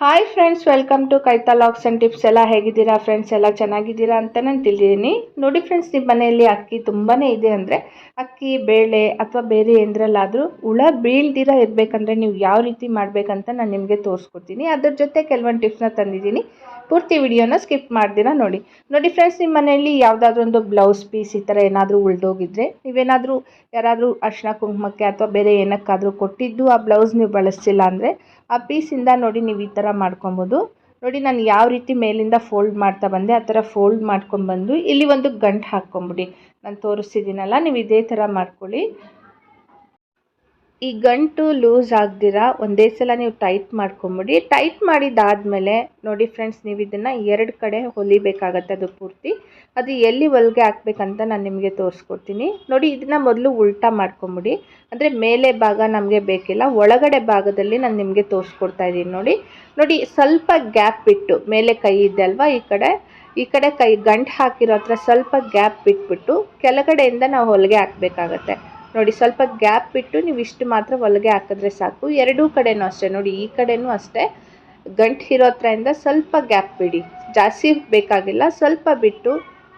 Hi friends welcome to ಕೈತಾ ಲಾಕ್ಸ್ and tips ಎಲ್ಲ ಹೇಗಿದ್ದೀರಾ ಫ್ರೆಂಡ್ಸ್ ಎಲ್ಲ ಚೆನ್ನಾಗಿದ್ದೀರಾ ಅಂತ ನಾನು ತಿಳಿದಿದ್ದೀನಿ ನೋಡಿ ಫ್ರೆಂಡ್ಸ್ ನಿಮ್ಮ ಮನೆಯಲ್ಲಿ ಅಕ್ಕಿ ತುಂಬಾ ಇದೆ ಅಂದರೆ ಅಕ್ಕಿ, ಬೇಳೆ ಅಥವಾ ಬೇರೆ ಏನರಲ್ಲಾದರೂ ಹುಳ ಬೀಳ್ದಿರಾ ಇರಬೇಕಂದ್ರೆ ನೀವು ಯಾವ ರೀತಿ ಮಾಡಬೇಕಂತ ನಾನು ನಿಮಗೆ ತೋರಿಸ್ಕೊಡ್ತೀನಿ. ಅದ್ರ ಜೊತೆ ಕೆಲವೊಂದು ಟಿಪ್ಸ್ನ ತಂದಿದ್ದೀನಿ. ಪೂರ್ತಿ ವಿಡಿಯೋನ ಸ್ಕಿಪ್ ಮಾಡ್ದಿರಾ ನೋಡಿ. ನೋಡಿ ಫ್ರೆಂಡ್ಸ್ ನಿಮ್ಮ ಮನೆಯಲ್ಲಿ ಯಾವುದಾದ್ರೂ ಒಂದು ಬ್ಲೌಸ್ ಪೀಸ್ ಈ ಥರ ಏನಾದರೂ ಉಳ್ದೋಗಿದ್ರೆ ನೀವೇನಾದರೂ ಯಾರಾದರೂ ಅರ್ಶಿನ ಕುಂಕುಮಕ್ಕೆ ಅಥವಾ ಬೇರೆ ಏನಕ್ಕಾದರೂ ಕೊಟ್ಟಿದ್ದು ಆ ಬ್ಲೌಸ್ ನೀವು ಬಳಸ್ತಿಲ್ಲ ಅಂದರೆ ಆ ಪೀಸಿಂದ ನೋಡಿ ನೀವು ಈ ಥರ ಮಾಡ್ಕೊಬೋದು. ನೋಡಿ ನಾನು ಯಾವ ರೀತಿ ಮೇಲಿಂದ ಫೋಲ್ಡ್ ಮಾಡ್ತಾ ಬಂದೆ, ಆ ಥರ ಫೋಲ್ಡ್ ಮಾಡ್ಕೊಂಡ್ಬಂದು ಇಲ್ಲಿ ಒಂದು ಗಂಟು ಹಾಕ್ಕೊಂಬಿಡಿ. ನಾನು ತೋರಿಸ್ತಿದ್ದೀನಲ್ಲ, ನೀವು ಇದೇ ಥರ ಮಾಡ್ಕೊಳ್ಳಿ. ಈ ಗಂಟು ಲೂಸ್ ಆಗದಿರ, ಒಂದೇ ಸಲ ನೀವು ಟೈಟ್ ಮಾಡ್ಕೊಂಬಿಡಿ. ಟೈಟ್ ಮಾಡಿದ್ದಾದಮೇಲೆ, ನೋಡಿ ಫ್ರೆಂಡ್ಸ್, ನೀವು ಇದನ್ನು ಎರಡು ಕಡೆ ಹೊಲಿಬೇಕಾಗತ್ತೆ ಅದು ಪೂರ್ತಿ. ಅದು ಎಲ್ಲಿ ಹೊಲಿಗೆ ಹಾಕ್ಬೇಕಂತ ನಾನು ನಿಮಗೆ ತೋರಿಸ್ಕೊಡ್ತೀನಿ. ನೋಡಿ, ಇದನ್ನ ಮೊದಲು ಉಲ್ಟಾ ಮಾಡ್ಕೊಂಬಿಡಿ. ಅಂದರೆ ಮೇಲೆ ಭಾಗ ನಮಗೆ ಬೇಕಿಲ್ಲ, ಒಳಗಡೆ ಭಾಗದಲ್ಲಿ ನಾನು ನಿಮಗೆ ತೋರಿಸ್ಕೊಡ್ತಾ ಇದ್ದೀನಿ, ನೋಡಿ. ನೋಡಿ, ಸ್ವಲ್ಪ ಗ್ಯಾಪ್ ಬಿಟ್ಟು ಮೇಲೆ ಕೈ ಇದೆ ಅಲ್ವಾ, ಈ ಕಡೆ. ಈ ಕಡೆ ಕೈ, ಗಂಟು ಹಾಕಿರೋ ಹತ್ರ ಸ್ವಲ್ಪ ಗ್ಯಾಪ್ ಬಿಟ್ಬಿಟ್ಟು ಕೆಳಗಡೆಯಿಂದ ನಾವು ಹೊಲಿಗೆ ಹಾಕಬೇಕಾಗತ್ತೆ. ನೋಡಿ, ಸ್ವಲ್ಪ ಗ್ಯಾಪ್ ಬಿಟ್ಟು ನೀವು ಇಷ್ಟು ಮಾತ್ರ ಹೊಲಿಗೆ ಹಾಕಿದ್ರೆ ಸಾಕು. ಎರಡೂ ಕಡೆನೂ ಅಷ್ಟೇ, ನೋಡಿ, ಈ ಕಡೆನೂ ಅಷ್ಟೇ. ಗಂಟು ಇರೋ ಹತ್ರದಿಂದ ಸ್ವಲ್ಪ ಗ್ಯಾಪ್ ಬಿಡಿ. ಜಾಸ್ತಿ ಬೇಕಾಗಿಲ್ಲ, ಸ್ವಲ್ಪ ಬಿಟ್ಟು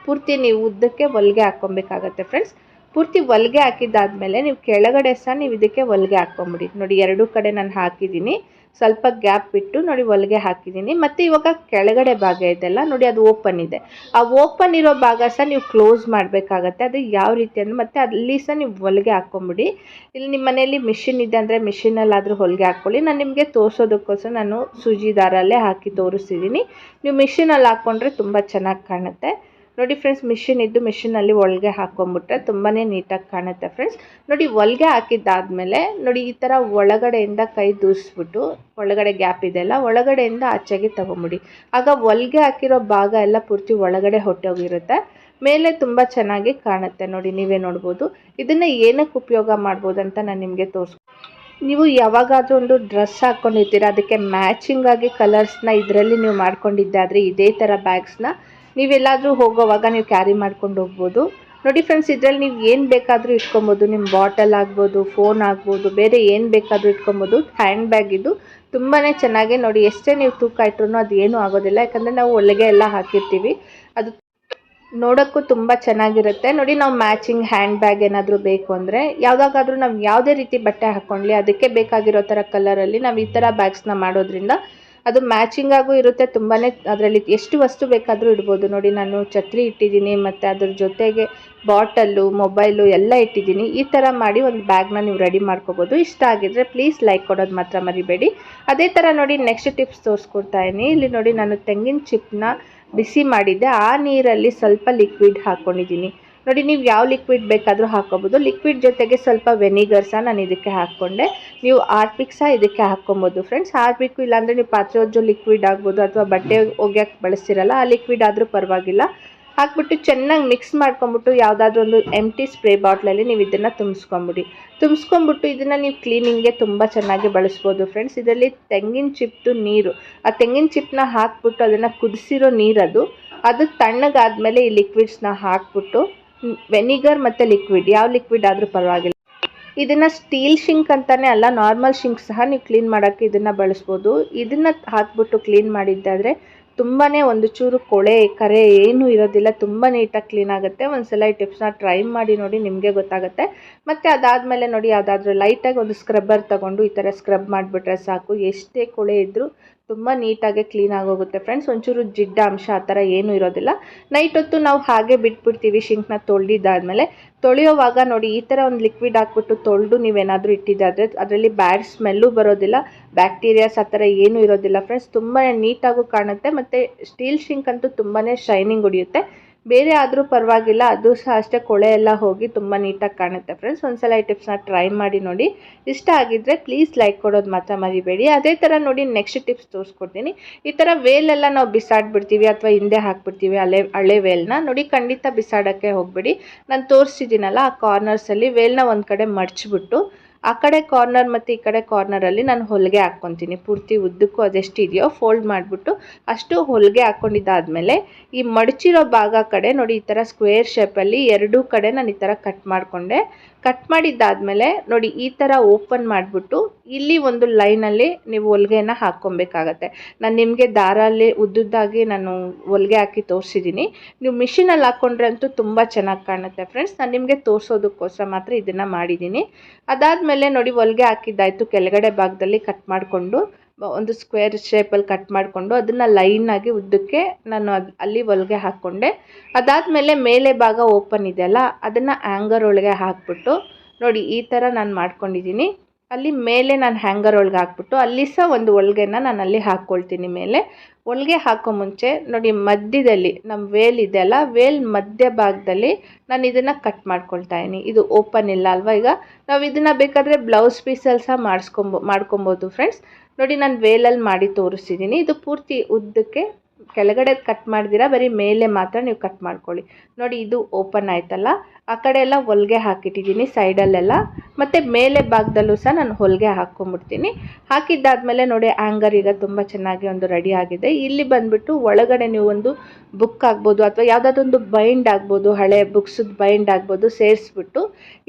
ಪೂರ್ತಿ ನೀವು ಉದ್ದಕ್ಕೆ ಹೊಲಿಗೆ ಹಾಕ್ಕೊಬೇಕಾಗತ್ತೆ ಫ್ರೆಂಡ್ಸ್. ಪೂರ್ತಿ ಹೊಲಿಗೆ ಹಾಕಿದ್ದಾದ್ಮೇಲೆ ನೀವು ಕೆಳಗಡೆ ಸಹ ನೀವು ಇದಕ್ಕೆ ಹೊಲಿಗೆ ಹಾಕ್ಕೊಂಬಿಡಿ. ನೋಡಿ, ಎರಡೂ ಕಡೆ ನಾನು ಹಾಕಿದ್ದೀನಿ. ಸ್ವಲ್ಪ ಗ್ಯಾಪ್ ಬಿಟ್ಟು ನೋಡಿ ಹೊಲಿಗೆ ಹಾಕಿದ್ದೀನಿ. ಮತ್ತು ಇವಾಗ ಕೆಳಗಡೆ ಭಾಗ ಇದೆಲ್ಲ ನೋಡಿ ಅದು ಓಪನ್ ಇದೆ. ಆ ಓಪನ್ ಇರೋ ಭಾಗ ಸಹ ನೀವು ಕ್ಲೋಸ್ ಮಾಡಬೇಕಾಗತ್ತೆ. ಅದು ಯಾವ ರೀತಿ ಅಂದರೆ ಮತ್ತು ಅಲ್ಲಿ ಸಹ ನೀವು ಹೊಲಿಗೆ ಹಾಕ್ಕೊಂಬಿಡಿ ಇಲ್ಲಿ ನಿಮ್ಮ ಮನೆಯಲ್ಲಿ ಮಿಷಿನ್ ಇದೆ ಅಂದರೆ ಮಿಷಿನಲ್ಲಾದರೂ ಹೊಲಿಗೆ ಹಾಕ್ಕೊಳ್ಳಿ ನಾನು ನಿಮಗೆ ತೋರಿಸೋದಕ್ಕೋಸ್ಕರ ನಾನು ಸೂಜಿ ದಾರಲ್ಲೇ ಹಾಕಿ ತೋರಿಸ್ತಿದ್ದೀನಿ ನೀವು ಮಿಷಿನಲ್ಲಿ ಹಾಕ್ಕೊಂಡ್ರೆ ತುಂಬ ಚೆನ್ನಾಗಿ ಕಾಣುತ್ತೆ. ನೋಡಿ ಫ್ರೆಂಡ್ಸ್ ಮಿಷಿನ್ ಇದ್ದು ಮಿಷಿನಲ್ಲಿ ಒಳಗೆ ಹಾಕೊಂಬಿಟ್ರೆ ತುಂಬಾ ನೀಟಾಗಿ ಕಾಣುತ್ತೆ ಫ್ರೆಂಡ್ಸ್ ನೋಡಿ ಒಳಗೆ ಹಾಕಿದ್ದಾದಮೇಲೆ ನೋಡಿ ಈ ಥರ ಒಳಗಡೆಯಿಂದ ಕೈ ದೂಸ್ಬಿಟ್ಟು ಒಳಗಡೆ ಗ್ಯಾಪ್ ಇದೆಲ್ಲ ಒಳಗಡೆಯಿಂದ ಆಚೆಗೆ ತೊಗೊಂಬಿಡಿ. ಆಗ ಒಳಗೆ ಹಾಕಿರೋ ಭಾಗ ಎಲ್ಲ ಪೂರ್ತಿ ಒಳಗಡೆ ಹೊಟ್ಟೋಗಿರುತ್ತೆ. ಮೇಲೆ ತುಂಬ ಚೆನ್ನಾಗಿ ಕಾಣುತ್ತೆ ನೋಡಿ, ನೀವೇ ನೋಡ್ಬೋದು. ಇದನ್ನು ಏನಕ್ಕೆ ಉಪಯೋಗ ಮಾಡ್ಬೋದು ಅಂತ ನಾನು ನಿಮಗೆ ತೋರಿಸ್ ನೀವು ಯಾವಾಗಾದರೂ ಒಂದು ಡ್ರೆಸ್ ಹಾಕ್ಕೊಂಡಿರ್ತೀರ ಅದಕ್ಕೆ ಮ್ಯಾಚಿಂಗ್ ಆಗಿ ಕಲರ್ಸ್ನ ಇದರಲ್ಲಿ ನೀವು ಮಾಡ್ಕೊಂಡಿದ್ದಾದರೆ ಇದೇ ಥರ ಬ್ಯಾಗ್ಸ್ನ ನೀವೆಲ್ಲಾದರೂ ಹೋಗೋವಾಗ ನೀವು ಕ್ಯಾರಿ ಮಾಡ್ಕೊಂಡು ಹೋಗ್ಬೋದು. ನೋಡಿ ಫ್ರೆಂಡ್ಸ್ ಇದರಲ್ಲಿ ನೀವು ಏನು ಬೇಕಾದರೂ ಇಟ್ಕೊಬೋದು. ನಿಮ್ಮ ಬಾಟಲ್ ಆಗ್ಬೋದು ಫೋನ್ ಆಗ್ಬೋದು, ಬೇರೆ ಏನು ಬೇಕಾದರೂ ಇಟ್ಕೊಬೋದು. ಹ್ಯಾಂಡ್ ಬ್ಯಾಗ್ ಇದು ತುಂಬಾ ಚೆನ್ನಾಗಿ ನೋಡಿ ಎಷ್ಟೇ ನೀವು ತೂಕ ಇಟ್ರೂ ಅದು ಏನೂ ಆಗೋದಿಲ್ಲ. ಯಾಕಂದರೆ ನಾವು ಒಳಗೆ ಎಲ್ಲ ಹಾಕಿರ್ತೀವಿ. ಅದು ನೋಡೋಕ್ಕೂ ತುಂಬ ಚೆನ್ನಾಗಿರುತ್ತೆ. ನೋಡಿ ನಾವು ಮ್ಯಾಚಿಂಗ್ ಹ್ಯಾಂಡ್ ಬ್ಯಾಗ್ ಏನಾದರೂ ಬೇಕು ಅಂದರೆ ಯಾವುದಾಗಾದ್ರೂ ನಾವು ಯಾವುದೇ ರೀತಿ ಬಟ್ಟೆ ಹಾಕ್ಕೊಳ್ಳಿ ಅದಕ್ಕೆ ಬೇಕಾಗಿರೋ ಥರ ಕಲರಲ್ಲಿ ನಾವು ಈ ಥರ ಬ್ಯಾಗ್ಸ್ನ ಮಾಡೋದ್ರಿಂದ ಅದು ಮ್ಯಾಚಿಂಗ್ ಆಗು ಇರುತ್ತೆ ತುಂಬಾ ಅದರಲ್ಲಿ ಎಷ್ಟು ವಸ್ತು ಬೇಕಾದರೂ ಇಡ್ಬೋದು. ನೋಡಿ, ನಾನು ಛತ್ರಿ ಇಟ್ಟಿದ್ದೀನಿ, ಮತ್ತು ಅದ್ರ ಜೊತೆಗೆ ಬಾಟಲ್ಲು, ಮೊಬೈಲು ಎಲ್ಲ ಇಟ್ಟಿದ್ದೀನಿ. ಈ ಥರ ಮಾಡಿ ಒಂದು ಬ್ಯಾಗ್ನ ನೀವು ರೆಡಿ ಮಾಡ್ಕೋಬೋದು. ಇಷ್ಟ ಆಗಿದ್ರೆ ಪ್ಲೀಸ್ ಲೈಕ್ ಕೊಡೋದು ಮಾತ್ರ ಮರಿಬೇಡಿ. ಅದೇ ಥರ ನೋಡಿ ನೆಕ್ಸ್ಟ್ ಟಿಪ್ಸ್ ತೋರಿಸ್ಕೊಡ್ತಾ ಇದ್ದೀನಿ. ಇಲ್ಲಿ ನೋಡಿ, ನಾನು ತೆಂಗಿನ ಚಿಪ್ನ ಬಿಸಿ ಮಾಡಿದ್ದೆ. ಆ ನೀರಲ್ಲಿ ಸ್ವಲ್ಪ ಲಿಕ್ವಿಡ್ ಹಾಕ್ಕೊಂಡಿದ್ದೀನಿ ನೋಡಿ ನೀವು ಯಾವ ಲಿಕ್ವಿಡ್ ಬೇಕಾದರೂ ಹಾಕ್ಕೊಬೋದು. ಲಿಕ್ವಿಡ್ ಜೊತೆಗೆ ಸ್ವಲ್ಪ ವೆನಿಗರ್ ಸಹ ನಾನು ಇದಕ್ಕೆ ಹಾಕ್ಕೊಂಡೆ. ನೀವು ಆರ್ಪಿಕ್ ಸಹ ಇದಕ್ಕೆ ಹಾಕ್ಕೊಬೋದು ಫ್ರೆಂಡ್ಸ್ ಆರ್ಪಿಕ್ಕು ಇಲ್ಲಾಂದರೆ ನೀವು ಪಾತ್ರೆ ಒಜ್ಜೋ ಲಿಕ್ವಿಡ್ ಆಗ್ಬೋದು ಅಥವಾ ಬಟ್ಟೆ ಒಗ್ಯಕ್ಕೆ ಬಳಸ್ತಿರಲ್ಲ ಆ ಲಿಕ್ವಿಡ್ ಆದರೂ ಪರವಾಗಿಲ್ಲ. ಹಾಕ್ಬಿಟ್ಟು ಚೆನ್ನಾಗಿ ಮಿಕ್ಸ್ ಮಾಡ್ಕೊಂಬಿಟ್ಟು ಯಾವುದಾದ್ರೂ ಒಂದು ಎಂಟಿ ಸ್ಪ್ರೇ ಬಾಟ್ಲಲ್ಲಿ ನೀವು ಇದನ್ನು ತುಂಬಿಸ್ಕೊಂಬಿಡಿ. ತುಂಬಿಸ್ಕೊಂಬಿಟ್ಟು ಇದನ್ನು ನೀವು ಕ್ಲೀನಿಂಗ್ಗೆ ತುಂಬ ಚೆನ್ನಾಗಿ ಬಳಸ್ಬೋದು ಫ್ರೆಂಡ್ಸ್ ಇದರಲ್ಲಿ ತೆಂಗಿನ ಚಿಪ್ಟು ನೀರು. ಆ ತೆಂಗಿನ ಚಿಪ್ನ ಹಾಕ್ಬಿಟ್ಟು ಅದನ್ನು ಕುದಿಸಿರೋ ನೀರದು. ಅದು ತಣ್ಣಗಾದ್ಮೇಲೆ ಈ ಲಿಕ್ವಿಡ್ಸ್ನ ಹಾಕ್ಬಿಟ್ಟು ವೆನಿಗರ್ ಮತ್ತು ಲಿಕ್ವಿಡ್, ಯಾವ ಲಿಕ್ವಿಡ್ ಆದರೂ ಪರವಾಗಿಲ್ಲ. ಇದನ್ನು ಸ್ಟೀಲ್ ಶಿಂಕ್ ಅಂತಲೇ ಅಲ್ಲ, ನಾರ್ಮಲ್ ಶಿಂಕ್ ಸಹ ನೀವು ಕ್ಲೀನ್ ಮಾಡೋಕ್ಕೆ ಇದನ್ನು ಬಳಸ್ಬೋದು. ಇದನ್ನು ಹಾಕ್ಬಿಟ್ಟು ಕ್ಲೀನ್ ಮಾಡಿದ್ದಾದರೆ ತುಂಬಾ ಒಂದು ಚೂರು ಕೊಳೆ, ಕರೆ ಏನೂ ಇರೋದಿಲ್ಲ, ತುಂಬ ನೀಟಾಗಿ ಕ್ಲೀನ್ ಆಗುತ್ತೆ. ಒಂದು ಸಲ ಈ ಟಿಪ್ಸ್ನ ಟ್ರೈ ಮಾಡಿ ನೋಡಿ ನಿಮಗೆ ಗೊತ್ತಾಗುತ್ತೆ. ಮತ್ತು ಅದಾದಮೇಲೆ ನೋಡಿ, ಯಾವುದಾದ್ರೂ ಲೈಟಾಗಿ ಒಂದು ಸ್ಕ್ರಬ್ಬರ್ ತಗೊಂಡು ಈ ಥರ ಸ್ಕ್ರಬ್ ಮಾಡಿಬಿಟ್ರೆ ಸಾಕು. ಎಷ್ಟೇ ಕೊಳೆ ಇದ್ದರೂ ತುಂಬ ನೀಟಾಗಿ ಕ್ಲೀನ್ ಆಗೋಗುತ್ತೆ ಫ್ರೆಂಡ್ಸ್ ಒಂಚೂರು ಜಿಡ್ಡ ಅಂಶ ಆ ಥರ ಏನೂ ಇರೋದಿಲ್ಲ. ನೈಟ್ ಹೊತ್ತು ನಾವು ಹಾಗೆ ಬಿಟ್ಬಿಡ್ತೀವಿ ಶಿಂಕ್ನ ತೊಳೆದಿದ್ದಾದಮೇಲೆ. ತೊಳೆಯೋವಾಗ ನೋಡಿ ಈ ಥರ ಒಂದು ಲಿಕ್ವಿಡ್ ಹಾಕ್ಬಿಟ್ಟು ತೊಳೆದು ನೀವೇನಾದರೂ ಇಟ್ಟಿದ್ದಾದರೆ ಅದರಲ್ಲಿ ಬ್ಯಾಡ್ ಸ್ಮೆಲ್ಲು ಬರೋದಿಲ್ಲ. ಬ್ಯಾಕ್ಟೀರಿಯಾಸ್ ಆ ಥರ ಏನೂ ಇರೋದಿಲ್ಲ ಫ್ರೆಂಡ್ಸ್ ತುಂಬಾ ನೀಟಾಗೂ ಕಾಣುತ್ತೆ ಮತ್ತು ಸ್ಟೀಲ್ ಶಿಂಕ್ ಅಂತೂ ತುಂಬಾ ಶೈನಿಂಗ್ ಹೊಡಿಯುತ್ತೆ ಬೇರೆ ಆದರೂ ಪರವಾಗಿಲ್ಲ, ಅದು ಸಹ ಅಷ್ಟೇ ಕೊಳೆ ಎಲ್ಲ ಹೋಗಿ ತುಂಬ ನೀಟಾಗಿ ಕಾಣುತ್ತೆ ಫ್ರೆಂಡ್ಸ್ ಒಂದ್ಸಲ ಈ ಟಿಪ್ಸ್ನ ಟ್ರೈ ಮಾಡಿ ನೋಡಿ. ಇಷ್ಟ ಆಗಿದ್ದರೆ ಪ್ಲೀಸ್ ಲೈಕ್ ಕೊಡೋದು ಮಾತ್ರ ಮರಿಬೇಡಿ. ಅದೇ ಥರ ನೋಡಿ ನೆಕ್ಸ್ಟ್ ಟಿಪ್ಸ್ ತೋರಿಸ್ಕೊಡ್ತೀನಿ. ಈ ಥರ ವೇಲೆಲ್ಲ ನಾವು ಬಿಸಾಡ್ಬಿಡ್ತೀವಿ ಅಥವಾ ಹಿಂದೆ ಹಾಕ್ಬಿಡ್ತೀವಿ ಹಳೆ ಹಳೆ ವೇಲ್ನ ನೋಡಿ ಖಂಡಿತ ಬಿಸಾಡೋಕ್ಕೆ ಹೋಗಬೇಡಿ. ನಾನು ತೋರಿಸಿದ್ದೀನಲ್ಲ ಆ ಕಾರ್ನರ್ಸಲ್ಲಿ ವೇಲ್ನ ಒಂದು ಕಡೆ ಮಡ್ಚಿಬಿಟ್ಟು ಆ ಕಡೆ ಕಾರ್ನರ್ ಮತ್ತು ಈ ಕಡೆ ಕಾರ್ನರಲ್ಲಿ ನಾನು ಹೊಲಿಗೆ ಹಾಕ್ಕೊತೀನಿ. ಪೂರ್ತಿ ಉದ್ದಕ್ಕೂ ಅದೆಷ್ಟು ಇದೆಯೋ ಫೋಲ್ಡ್ ಮಾಡಿಬಿಟ್ಟು ಅಷ್ಟು ಹೊಲಿಗೆ ಹಾಕ್ಕೊಂಡಿದ್ದಾದಮೇಲೆ ಈ ಮಡಚಿರೋ ಭಾಗ ಕಡೆ ನೋಡಿ ಈ ಥರ ಸ್ಕ್ವೇರ್ ಶೇಪಲ್ಲಿ ಎರಡೂ ಕಡೆ ನಾನು ಈ ಥರ ಕಟ್ ಮಾಡಿಕೊಂಡೆ. ಕಟ್ ಮಾಡಿದ್ದಾದಮೇಲೆ ನೋಡಿ ಈ ಥರ ಓಪನ್ ಮಾಡಿಬಿಟ್ಟು ಇಲ್ಲಿ ಒಂದು ಲೈನಲ್ಲಿ ನೀವು ಹೊಲಿಗೆನ ಹಾಕ್ಕೊಬೇಕಾಗತ್ತೆ. ನಾನು ನಿಮಗೆ ದಾರಲ್ಲಿ ಉದ್ದುದ್ದಾಗಿ ನಾನು ಹೊಲಿಗೆ ಹಾಕಿ ತೋರಿಸಿದ್ದೀನಿ ನೀವು ಮಿಷಿನಲ್ಲಿ ಹಾಕ್ಕೊಂಡ್ರೆ ಅಂತೂ ತುಂಬ ಚೆನ್ನಾಗಿ ಕಾಣುತ್ತೆ ಫ್ರೆಂಡ್ಸ್ ನಾನು ನಿಮಗೆ ತೋರಿಸೋದಕ್ಕೋಸ್ಕರ ಮಾತ್ರ ಇದನ್ನು ಮಾಡಿದ್ದೀನಿ ಅದಾದಮೇಲೆ ನೋಡಿ ಹೊಲಿಗೆ ಹಾಕಿದ್ದಾಯಿತು ಕೆಳಗಡೆ ಭಾಗದಲ್ಲಿ ಕಟ್ ಮಾಡಿಕೊಂಡು ಒಂದು ಸ್ಕ್ವೇರ್ ಶೇಪಲ್ಲಿ ಕಟ್ ಮಾಡಿಕೊಂಡು ಅದನ್ನು ಲೈನಾಗಿ ಉದ್ದಕ್ಕೆ ನಾನು ಅದು ಅಲ್ಲಿ ಹೊಲಿಗೆ ಹಾಕ್ಕೊಂಡೆ ಅದಾದಮೇಲೆ ಮೇಲೆ ಭಾಗ ಓಪನ್ ಇದೆಯಲ್ಲ ಅದನ್ನು ಹ್ಯಾಂಗರ್ ಒಳಗೆ ಹಾಕ್ಬಿಟ್ಟು ನೋಡಿ ಈ ಥರ ನಾನು ಮಾಡ್ಕೊಂಡಿದ್ದೀನಿ ಅಲ್ಲಿ ಮೇಲೆ ನಾನು ಹ್ಯಾಂಗರ್ ಒಳಗೆ ಹಾಕ್ಬಿಟ್ಟು ಅಲ್ಲಿ ಸಹ ಒಂದು ಹೊಲ್ಗೆನ ನಾನು ಅಲ್ಲಿ ಹಾಕ್ಕೊಳ್ತೀನಿ ಮೇಲೆ. ಹೊಲ್ಗೆ ಹಾಕೋ ಮುಂಚೆ ನೋಡಿ ಮಧ್ಯದಲ್ಲಿ ನಮ್ಮ ವೇಲ್ ಇದೆ ಅಲ್ಲ ವೇಲ್ ಮಧ್ಯ ಭಾಗದಲ್ಲಿ ನಾನು ಇದನ್ನು ಕಟ್ ಮಾಡ್ಕೊಳ್ತಾ ಇದ್ದೀನಿ. ಇದು ಓಪನ್ ಇಲ್ಲ ಅಲ್ವಾ ಈಗ? ನಾವು ಇದನ್ನು ಬೇಕಾದರೆ ಬ್ಲೌಸ್ ಪೀಸಲ್ಲಿ ಸಹ ಮಾಡಿಸ್ಕೊಂಬೋ, ಮಾಡ್ಕೊಬೋದು ಫ್ರೆಂಡ್ಸ್ ನೋಡಿ, ನಾನು ವೇಲಲ್ಲಿ ಮಾಡಿ ತೋರಿಸಿದ್ದೀನಿ ಇದು ಪೂರ್ತಿ ಉದ್ದಕ್ಕೆ ಕೆಳಗಡೆ ಕಟ್ ಮಾಡಿದಿರಾ, ಬರೀ ಮೇಲೆ ಮಾತ್ರ ನೀವು ಕಟ್ ಮಾಡ್ಕೊಳ್ಳಿ. ನೋಡಿ, ಇದು ಓಪನ್ ಆಯ್ತಲ್ಲ? ಆ ಕಡೆ ಎಲ್ಲ ಹೊಲಿಗೆ ಹಾಕಿಟ್ಟಿದ್ದೀನಿ ಸೈಡಲ್ಲೆಲ್ಲ ಮತ್ತು ಮೇಲೆ ಭಾಗದಲ್ಲೂ ಸಹ ನಾನು ಹೊಲಿಗೆ ಹಾಕ್ಕೊಂಬಿಡ್ತೀನಿ ಹಾಕಿದ್ದಾದಮೇಲೆ ನೋಡಿ ಆ್ಯಂಗರ್ ಈಗ ತುಂಬ ಚೆನ್ನಾಗಿ ಒಂದು ರೆಡಿ ಆಗಿದೆ. ಇಲ್ಲಿ ಬಂದುಬಿಟ್ಟು ಒಳಗಡೆ ನೀವು ಒಂದು ಬುಕ್ ಆಗ್ಬೋದು ಅಥವಾ ಯಾವುದಾದ್ರೊಂದು ಬೈಂಡ್ ಆಗ್ಬೋದು, ಹಳೆ ಬುಕ್ಸದ್ದು ಬೈಂಡ್ ಆಗ್ಬೋದು ಸೇರಿಸ್ಬಿಟ್ಟು,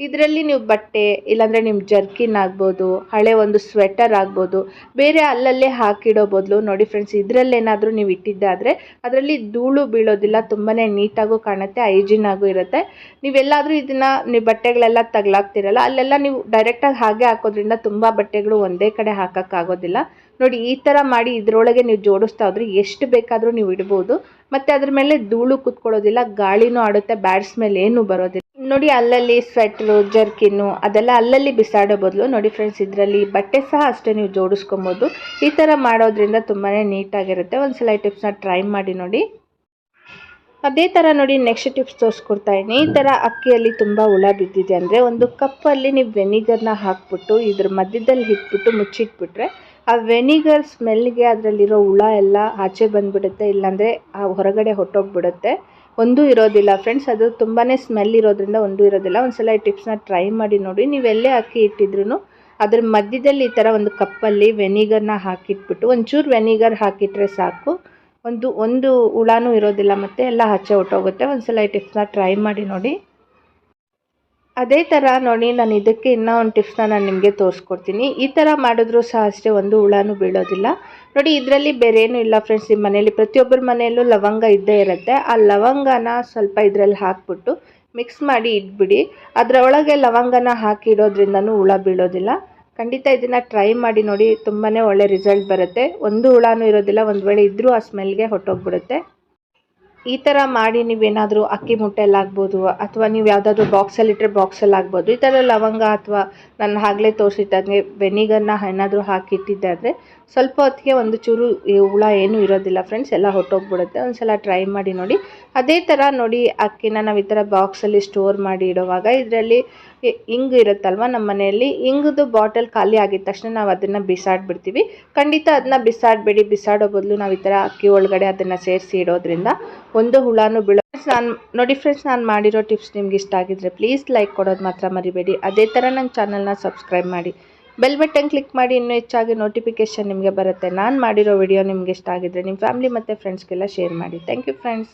ಇದರಲ್ಲಿ ನೀವು ಬಟ್ಟೆ, ಇಲ್ಲಾಂದರೆ ನಿಮ್ಮ ಜರ್ಕಿನ್ ಆಗ್ಬೋದು, ಹಳೆ ಒಂದು ಸ್ವೆಟರ್ ಆಗ್ಬೋದು, ಬೇರೆ ಅಲ್ಲಲ್ಲೇ ಹಾಕಿಡೋ ಬದಲು ನೋಡಿ ಫ್ರೆಂಡ್ಸ್ ಇದರಲ್ಲೇನಾದರೂ ನೀವು ಇಟ್ಟಿದ್ದಾದರೆ ಅದರಲ್ಲಿ ಧೂಳು ಬೀಳೋದಿಲ್ಲ ತುಂಬಾ ನೀಟಾಗೂ ಕಾಣುತ್ತೆ ಹೈಜಿನ್ ಆಗೂ ಇರುತ್ತೆ. ನೀವೆಲ್ಲಾದರೂ ಇದನ್ನು, ನೀವು ಬಟ್ಟೆಗಳೆಲ್ಲ ತಗಲಾಗ್ತಿರಲ್ಲ ಅಲ್ಲೆಲ್ಲ ನೀವು ಡೈರೆಕ್ಟಾಗಿ ಹಾಗೆ ಹಾಕೋದ್ರಿಂದ ತುಂಬ ಬಟ್ಟೆಗಳು ಒಂದೇ ಕಡೆ ಹಾಕೋಕ್ಕಾಗೋದಿಲ್ಲ ನೋಡಿ, ಈ ಥರ ಮಾಡಿ ಇದರೊಳಗೆ ನೀವು ಜೋಡಿಸ್ತಾ ಹೋದ್ರೆ ಎಷ್ಟು ಬೇಕಾದರೂ ನೀವು ಇಡ್ಬೋದು. ಮತ್ತು ಅದ್ರ ಮೇಲೆ ಧೂಳು ಕೂತ್ಕೊಳ್ಳೋದಿಲ್ಲ, ಗಾಳಿನೂ ಆಡುತ್ತೆ ಬ್ಯಾಡ್ ಸ್ಮೆಲ್ ಏನೂ ಬರೋದಿಲ್ಲ. ನೋಡಿ, ಅಲ್ಲಲ್ಲಿ ಸ್ವೆಟ್ರು ಜರ್ಕಿನ್ನು ಅದೆಲ್ಲ ಅಲ್ಲಲ್ಲಿ ಬಿಸಾಡೋ ಬದಲು ನೋಡಿ ಫ್ರೆಂಡ್ಸ್ ಇದರಲ್ಲಿ ಬಟ್ಟೆ ಸಹ ಅಷ್ಟೇ ನೀವು ಜೋಡಿಸ್ಕೊಬೋದು. ಈ ಥರ ಮಾಡೋದ್ರಿಂದ ತುಂಬಾ ನೀಟಾಗಿರುತ್ತೆ ಒಂದು ಸಲ ಟಿಪ್ಸ್ನ ಟ್ರೈ ಮಾಡಿ ನೋಡಿ. ಅದೇ ಥರ ನೋಡಿ ನೆಕ್ಸ್ಟ್ ಟಿಪ್ಸ್ ತೋರಿಸ್ಕೊಡ್ತಾ ಇದ್ದೀನಿ. ಈ ಥರ ಅಕ್ಕಿಯಲ್ಲಿ ತುಂಬ ಹುಳ ಬಿದ್ದಿದೆ ಅಂದರೆ ಒಂದು ಕಪ್ಪಲ್ಲಿ ನೀವು ವೆನಿಗರ್ನ ಹಾಕ್ಬಿಟ್ಟು ಇದ್ರ ಮಧ್ಯದಲ್ಲಿ ಇಟ್ಬಿಟ್ಟು ಮುಚ್ಚಿಟ್ಬಿಟ್ರೆ ಆ ವೆನಿಗರ್ ಸ್ಮೆಲ್ಗೆ ಅದರಲ್ಲಿರೋ ಹುಳ ಎಲ್ಲ ಆಚೆ ಬಂದುಬಿಡುತ್ತೆ, ಇಲ್ಲಾಂದರೆ ಆ ಹೊರಗಡೆ ಹೊಟ್ಟೋಗ್ಬಿಡುತ್ತೆ. ಒಂದೂ ಇರೋದಿಲ್ಲ ಫ್ರೆಂಡ್ಸ್ ಅದು ತುಂಬಾ ಸ್ಮೆಲ್ ಇರೋದ್ರಿಂದ ಒಂದೂ ಇರೋದಿಲ್ಲ. ಒಂದು ಸಲ ಈ ಟಿಪ್ಸ್ನ ಟ್ರೈ ಮಾಡಿ ನೋಡಿ. ನೀವೆಲ್ಲೇ ಅಕ್ಕಿ ಇಟ್ಟಿದ್ರು ಅದ್ರ ಮಧ್ಯದಲ್ಲಿ ಈ ಥರ ಒಂದು ಕಪ್ಪಲ್ಲಿ ವೆನಿಗರ್ನ ಹಾಕಿಟ್ಬಿಟ್ಟು ಒಂಚೂರು ವೆನಿಗರ್ ಹಾಕಿಟ್ರೆ ಸಾಕು. ಒಂದು ಒಂದು ಹುಳನೂ ಇರೋದಿಲ್ಲ ಮತ್ತು ಎಲ್ಲ ಆಚೆ ಹೊಟ್ಟೋಗುತ್ತೆ. ಒಂದು ಸಲ ಈ ಟಿಪ್ಸ್ನ ಟ್ರೈ ಮಾಡಿ ನೋಡಿ. ಅದೇ ಥರ ನೋಡಿ ನಾನು ಇದಕ್ಕೆ ಇನ್ನೂ ಒಂದು ಟಿಪ್ಸ್ನ ನಾನು ನಿಮಗೆ ತೋರಿಸ್ಕೊಡ್ತೀನಿ. ಈ ಥರ ಮಾಡಿದ್ರೂ ಸಹ ಅಷ್ಟೇ ಒಂದು ಹುಳನೂ ಬೀಳೋದಿಲ್ಲ. ನೋಡಿ ಇದರಲ್ಲಿ ಬೇರೆ ಏನೂ ಇಲ್ಲ ಫ್ರೆಂಡ್ಸ್ ನಿಮ್ಮ ಮನೆಯಲ್ಲಿ ಪ್ರತಿಯೊಬ್ಬರ ಮನೆಯಲ್ಲೂ ಲವಂಗ ಇದ್ದೇ ಇರುತ್ತೆ. ಆ ಲವಂಗನ ಸ್ವಲ್ಪ ಇದರಲ್ಲಿ ಹಾಕ್ಬಿಟ್ಟು ಮಿಕ್ಸ್ ಮಾಡಿ ಇಟ್ಬಿಡಿ. ಅದರೊಳಗೆ ಲವಂಗನ ಹಾಕಿ ಇಡೋದ್ರಿಂದನೂ ಹುಳ ಬೀಳೋದಿಲ್ಲ. ಖಂಡಿತ ಇದನ್ನು ಟ್ರೈ ಮಾಡಿ ನೋಡಿ ತುಂಬಾ ಒಳ್ಳೆ ರಿಸಲ್ಟ್ ಬರುತ್ತೆ. ಒಂದು ಹುಳನೂ ಇರೋದಿಲ್ಲ, ಒಂದು ವೇಳೆ ಇದ್ದರೂ ಆ ಸ್ಮೆಲ್ಗೆ ಹೊಟ್ಟೋಗ್ಬಿಡುತ್ತೆ. ಈ ಥರ ಮಾಡಿ ನೀವೇನಾದರೂ ಅಕ್ಕಿ ಮುಟ್ಟೆಲ್ಲಿ ಆಗ್ಬೋದು ಅಥವಾ ನೀವು ಯಾವುದಾದ್ರೂ ಬಾಕ್ಸಲ್ಲಿಟ್ಟರೆ ಬಾಕ್ಸಲ್ಲಿ ಆಗ್ಬೋದು, ಈ ಥರ ಲವಂಗ ಅಥವಾ ನಾನು ಆಗಲೇ ತೋರಿಸಿದ್ದಂಗೆ ವೆನಿಗರ್ನ ಏನಾದರೂ ಹಾಕಿಟ್ಟಿದ್ದಾದರೆ ಸ್ವಲ್ಪ ಹೊತ್ತಿಗೆ ಒಂದು ಚೂರು ಹುಳ ಏನೂ ಇರೋದಿಲ್ಲ ಫ್ರೆಂಡ್ಸ್ ಎಲ್ಲ ಹೊಟ್ಟೋಗ್ಬಿಡುತ್ತೆ ಒಂದು ಸಲ ಟ್ರೈ ಮಾಡಿ ನೋಡಿ. ಅದೇ ಥರ ನೋಡಿ ಅಕ್ಕಿನ ನಾವು ಈ ಥರ ಬಾಕ್ಸಲ್ಲಿ ಸ್ಟೋರ್ ಮಾಡಿ ಇಡುವಾಗ ಇದರಲ್ಲಿ ಇಂಗು ಇರುತ್ತಲ್ವ ನಮ್ಮ ಮನೆಯಲ್ಲಿ ಹಿಂಗದು ಬಾಟಲ್ ಖಾಲಿ ಆಗಿದ ತಕ್ಷಣ ನಾವು ಅದನ್ನು ಬಿಸಾಡ್ಬಿಡ್ತೀವಿ. ಖಂಡಿತ ಅದನ್ನ ಬಿಸಾಡಬೇಡಿ. ಬಿಸಾಡೋ ಬದಲು ನಾವು ಈ ಥರ ಅಕ್ಕಿ ಒಳಗಡೆ ಅದನ್ನು ಸೇರಿಸಿ ಇಡೋದ್ರಿಂದ ಒಂದು ಹುಳನೂ ಬೀಳೋ ನಾನು ನೋಡಿ ಫ್ರೆಂಡ್ಸ್ ನಾನು ಮಾಡಿರೋ ಟಿಪ್ಸ್ ನಿಮ್ಗೆ ಇಷ್ಟ ಆಗಿದ್ರೆ ಪ್ಲೀಸ್ ಲೈಕ್ ಕೊಡೋದು ಮಾತ್ರ ಮರಿಬೇಡಿ. ಅದೇ ಥರ ನನ್ನ ಚಾನಲ್ನ ಸಬ್ಸ್ಕ್ರೈಬ್ ಮಾಡಿ. ಬೆಲ್ ಬಟನ್ ಕ್ಲಿಕ್ ಮಾಡಿ ಇನ್ನೂ ಹೆಚ್ಚಾಗಿ ನೋಟಿಫಿಕೇಷನ್ ನಿಮಗೆ ಬರುತ್ತೆ. ನಾನು ಮಾಡಿರೋ ವಿಡಿಯೋ ನಿಮ್ಗೆ ಇಷ್ಟ ಆಗಿದ್ರೆ ನಿಮ್ಮ ಫ್ಯಾಮಿಲಿ ಮತ್ತು ಫ್ರೆಂಡ್ಸ್ಗೆಲ್ಲ ಶೇರ್ ಮಾಡಿ. Thank you friends